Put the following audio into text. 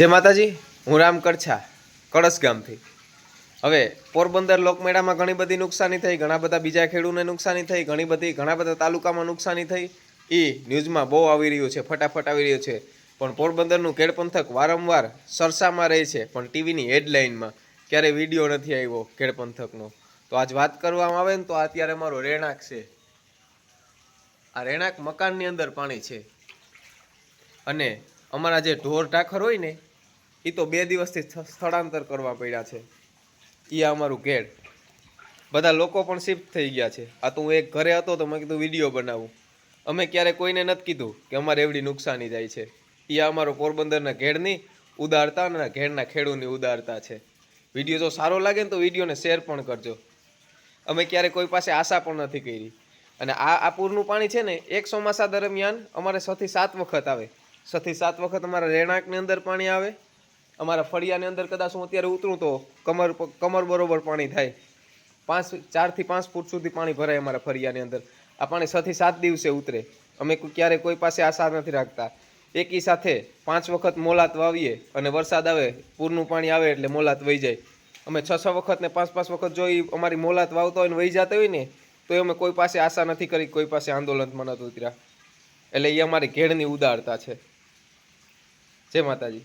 જય માતાજી, હું રામ કરછા કળશ ગામથી. હવે, પોરબંદર લોકમેળામાં ઘણી બધી નુકસાની થઈ, ઘણા બધા બીજા ખેડૂતને નુકસાની થઈ, ઘણી બધી, ઘણા બધા તાલુકામાં નુકસાની થઈ. એ ન્યૂઝમાં બહુ આવી રહ્યું છે, ફટાફટ આવી રહ્યું છે. પણ પોરબંદરનું કેડ પંથક વારંવાર સરસામાં રહે છે, પણ ટીવીની હેડલાઇનમાં ક્યારેય વીડિયો નથી આવ્યો કેડ પંથકનો તો આજ વાત કરવામાં આવે ને તો અત્યારે મારો રહેણાંક છે. આ રહેણાંક મકાનની અંદર પાણી છે. અને અમારા જે ઢોર ટાખર હોય ને એ તો બે દિવસથી સ્થળાંતર કરવા પડ્યા છે. એ અમારું ઘેર. બધા લોકો પણ શિફ્ટ થઈ ગયા છે. આ તો હું એક ઘરે હતો તો મેં કીધું વીડિયો બનાવું. અમે ક્યારે કોઈને નથી કીધું કે અમારે એવડી નુકસાની જાય છે. એ અમારો પોરબંદરના ઘેડની ઉદારતા અને ઘેડના ખેડૂની ઉદારતા છે. વીડિયો જો સારો લાગે ને તો વિડીયોને શેર પણ કરજો. અમે ક્યારે કોઈ પાસે આશા પણ નથી કરી. અને આ આ પૂરનું પાણી છે ને, એક ચોમાસા દરમિયાન અમારે છથી સાત વખત આવે. છથી સાત વખત અમારા રહેણાંકની અંદર પાણી આવે. અમારા ફળિયાની અંદર કદાચ હું અત્યારે ઉતરું તો કમર કમર બરોબર પાણી થાય. પાંચ, ચારથી પાંચ ફૂટ સુધી પાણી ભરાય અમારા ફળિયાની અંદર. આ પાણી છથી સાત દિવસે ઉતરે. અમે ક્યારે કોઈ પાસે આશા નથી રાખતા. એકી સાથે પાંચ વખત મોલાત વાવીએ અને વરસાદ આવે, પૂરનું પાણી આવે એટલે મોલાત વહી જાય. અમે છ છ વખત ને પાંચ પાંચ વખત જો અમારી મોલાત વાવતા હોય ને વહી જતા હોય ને તો અમે કોઈ પાસે આશા નથી કરી કોઈ પાસે આંદોલનમાં નથી ઉતર્યા. એટલે એ અમારી ઘેડની ઉદારતા છે. જય માતાજી.